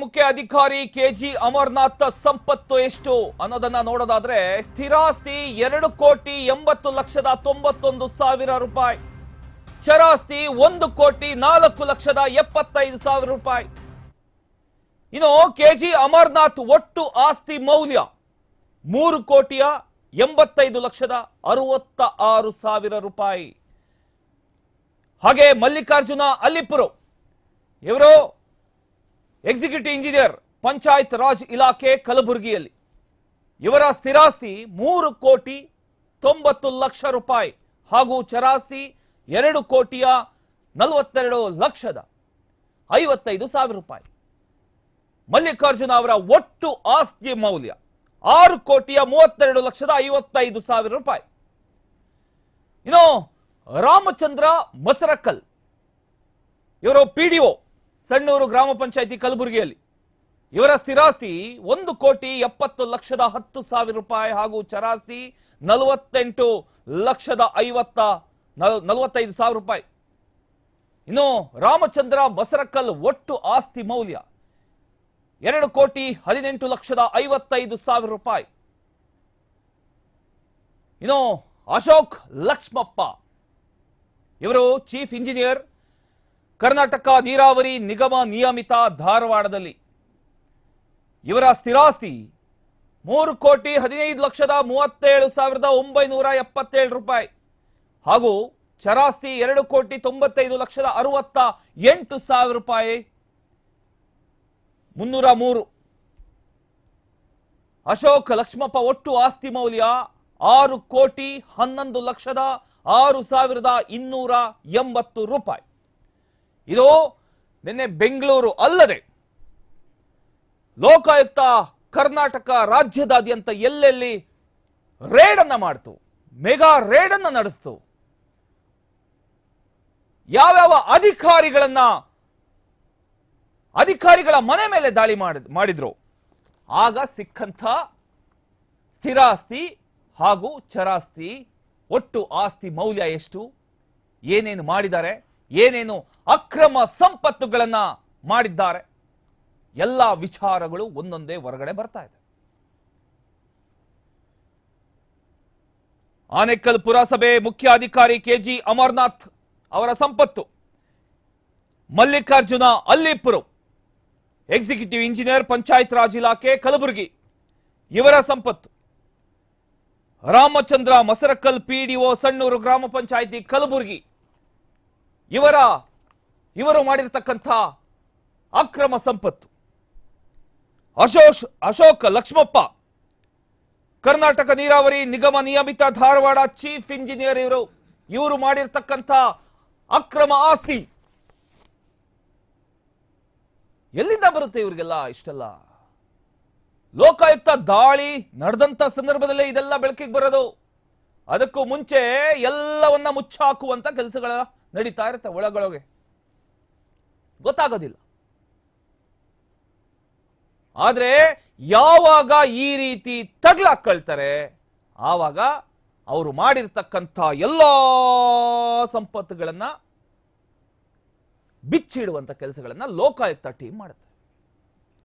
ಮುಖ್ಯ ಅಧಿಕಾರಿ KG amaranth ಸಂಪತ್ತು ಎಷ್ಟು ಅನ್ನೋದನ್ನ ನೋಡೋದಾದ್ರೆ ಸ್ಥಿರಾಸ್ತಿ ಎರಡು ಕೋಟಿ ಎಂಬತ್ತು ಲಕ್ಷದ ತೊಂಬತ್ತೊಂದು ಸಾವಿರ ರೂಪಾಯಿ. ಚರಾಸ್ತಿ ಒಂದು ಕೋಟಿ ನಾಲ್ಕು ಲಕ್ಷದ ಎಪ್ಪತ್ತೈದು ಸಾವಿರ ರೂಪಾಯಿ. ಇನ್ನು ಕೆಜಿ ಅಮರ್ನಾಥ್ ಒಟ್ಟು ಆಸ್ತಿ ಮೌಲ್ಯ ಮೂರು ಕೋಟಿಯ ಎಂಬತ್ತೈದು ಲಕ್ಷದ ಅರವತ್ತ ಆರು ಸಾವಿರ ರೂಪಾಯಿ. ಹಾಗೆ ಮಲ್ಲಿಕಾರ್ಜುನ ಅಲ್ಲಿಪುರು. ಇವರು ಎಕ್ಸಿಕ್ಯೂಟಿವ್ ಇಂಜಿನಿಯರ್ ಪಂಚಾಯತ್ ರಾಜ್ ಇಲಾಖೆ ಕಲಬುರಗಿಯಲ್ಲಿ ಇವರ ಸ್ಥಿರಾಸ್ತಿ ಮೂರು ಕೋಟಿ ತೊಂಬತ್ತು ಲಕ್ಷ ರೂಪಾಯಿ ಹಾಗೂ ಚರಾಸ್ತಿ ಎರಡು ಕೋಟಿಯ ನಲವತ್ತೆರಡು ಲಕ್ಷದ ಐವತ್ತೈದು ಸಾವಿರ ರೂಪಾಯಿ. ಮಲ್ಲಿಕಾರ್ಜುನ ಅವರ ಒಟ್ಟು ಆಸ್ತಿ ಮೌಲ್ಯ ಆರು ಕೋಟಿಯ ಮೂವತ್ತೆರಡು ಲಕ್ಷದ ಐವತ್ತೈದು ಸಾವಿರ ರೂಪಾಯಿ. ಇನ್ನು ರಾಮಚಂದ್ರ ಮಸರಕಲ್, ಇವರು ಪಿಡಿಒ ಸಣ್ಣೂರು ಗ್ರಾಮ ಪಂಚಾಯಿತಿ ಕಲಬುರಗಿಯಲ್ಲಿ. ಇವರ ಸ್ಥಿರಾಸ್ತಿ ಒಂದು ಕೋಟಿ ಎಪ್ಪತ್ತು ಲಕ್ಷದ ಹತ್ತು ಸಾವಿರ ರೂಪಾಯಿ ಹಾಗೂ ಚರಾಸ್ತಿ ನಲವತ್ತೆಂಟು ಲಕ್ಷದ ಐವತ್ತ ನಲ್- ನಲವತ್ತೈದು ಸಾವಿರ ರೂಪಾಯಿ. ಇನ್ನು ರಾಮಚಂದ್ರ ಬಸರಕಲ್ ಒಟ್ಟು ಆಸ್ತಿ ಮೌಲ್ಯ ಎರಡು ಕೋಟಿ ಹದಿನೆಂಟು ಲಕ್ಷದ ಐವತ್ತೈದು ಸಾವಿರ ರೂಪಾಯಿ. ಇನ್ನು ಅಶೋಕ್ ಲಕ್ಷ್ಮಪ್ಪ. ಇವರು ಚೀಫ್ ಇಂಜಿನಿಯರ್ ಕರ್ನಾಟಕ ನೀರಾವರಿ ನಿಗಮ ನಿಯಮಿತ ಧಾರವಾಡದಲ್ಲಿ. ಇವರ ಸ್ಥಿರಾಸ್ತಿ ಮೂರು ಕೋಟಿ ಹದಿನೈದು ಲಕ್ಷದ ಮೂವತ್ತೇಳು ಸಾವಿರದ ಒಂಬೈನೂರ ಎಪ್ಪತ್ತೇಳು ರೂಪಾಯಿ. ಹಾಗೂ ಚರಾಸ್ತಿ ಎರಡು ಕೋಟಿ ತೊಂಬತ್ತೈದು ಲಕ್ಷದ ಅರವತ್ತ ಎಂಟು ಸಾವಿರ ರೂಪಾಯಿ. ಮುನ್ನೂರ ಮೂರು. ಅಶೋಕ್ ಲಕ್ಷ್ಮಪ್ಪ ಒಟ್ಟು ಆಸ್ತಿ ಮೌಲ್ಯ ಆರು ಕೋಟಿ ಹನ್ನೊಂದು ಲಕ್ಷದ ಆರು ಸಾವಿರದ ಇನ್ನೂರ ಎಂಬತ್ತು ರೂಪಾಯಿ. ಇದು ನಿನ್ನೆ ಬೆಂಗಳೂರು ಅಲ್ಲದೆ ಲೋಕಾಯುಕ್ತ ಕರ್ನಾಟಕ ರಾಜ್ಯದಾದ್ಯಂತ ಎಲ್ಲೆಲ್ಲಿ ರೇಡ್ ಅನ್ನ ಮಾಡ್ತು, ಮೆಗಾ ರೇಡ್ ಅನ್ನ ನಡೆಸ್ತು, ಯಾವ್ಯಾವ ಅಧಿಕಾರಿಗಳನ್ನ, ಅಧಿಕಾರಿಗಳ ಮನೆ ಮೇಲೆ ದಾಳಿ ಮಾಡಿ, ಮಾಡಿದ್ರು. ಆಗ ಸಿಕ್ಕಂಥ ಸ್ಥಿರಾಸ್ತಿ ಹಾಗೂ ಚರಾಸ್ತಿ ಒಟ್ಟು ಆಸ್ತಿ ಮೌಲ್ಯ ಎಷ್ಟು, ಏನೇನು ಮಾಡಿದ್ದಾರೆ ಏನೇನು ಅಕ್ರಮ ಸಂಪತ್ತುಗಳನ್ನ ಮಾಡಿದ್ದಾರೆ. ಎಲ್ಲ ವಿಚಾರಗಳು ಒಂದೊಂದೇ ಹೊರಗಡೆ ಬರ್ತಾ ಇದೆ. ಆನೇಕಲ್ ಪುರಸಭೆ ಮುಖ್ಯ ಅಧಿಕಾರಿ ಕೆಜಿ ಅಮರ್ನಾಥ್ ಅವರ ಸಂಪತ್ತು. ಮಲ್ಲಿಕಾರ್ಜುನ ಅಲ್ಲಿಪುರು, ಎಕ್ಸಿಕ್ಯೂಟಿವ್ ಇಂಜಿನಿಯರ್ ಪಂಚಾಯತ್ ರಾಜ್ ಇಲಾಖೆ ಕಲಬುರಗಿ, ಇವರ ಸಂಪತ್ತು. ರಾಮಚಂದ್ರ ಮಸರಕಲ್ ಪಿಡಿಒ ಸಣ್ಣೂರು ಗ್ರಾಮ ಪಂಚಾಯಿತಿ ಕಲಬುರಗಿ ಇವರ, ಇವರು ಮಾಡಿರತಕ್ಕಂಥ ಅಕ್ರಮ ಸಂಪತ್ತು. ಅಶೋಕ್ ಅಶೋಕ್ ಲಕ್ಷ್ಮಪ್ಪ, ಕರ್ನಾಟಕ ನೀರಾವರಿ ನಿಗಮ ನಿಯಮಿತ ಧಾರವಾಡ ಚೀಫ್ ಇಂಜಿನಿಯರ್ ಇವರು ಇವರು ಮಾಡಿರ್ತಕ್ಕಂಥ ಅಕ್ರಮ ಆಸ್ತಿ. ಎಲ್ಲಿಂದ ಬರುತ್ತೆ ಇವರಿಗೆಲ್ಲ ಇಷ್ಟೆಲ್ಲ? ಲೋಕಾಯುಕ್ತ ದಾಳಿ ನಡೆದಂತ ಸಂದರ್ಭದಲ್ಲೇ ಇದೆಲ್ಲ ಬೆಳಕಿಗೆ ಬರೋದು. ಅದಕ್ಕೂ ಮುಂಚೆ ಎಲ್ಲವನ್ನ ಮುಚ್ಚಾಕುವಂತ ಕೆಲಸಗಳ ನಡೀತಾ ಇರುತ್ತೆ ಒಳಗೊಳಗೆ. ಗೊತ್ತಾಗೋದಿಲ್ಲ. ಆದರೆ ಯಾವಾಗ ಈ ರೀತಿ ತಗ್ಲಾಕೊಳ್ತಾರೆ ಆವಾಗ ಅವರು ಮಾಡಿರ್ತಕ್ಕಂಥ ಎಲ್ಲ ಸಂಪತ್ತುಗಳನ್ನ ಬಿಚ್ಚಿಡುವಂಥ ಕೆಲಸಗಳನ್ನು ಲೋಕಾಯುಕ್ತ ಟೀಮ್ ಮಾಡುತ್ತೆ.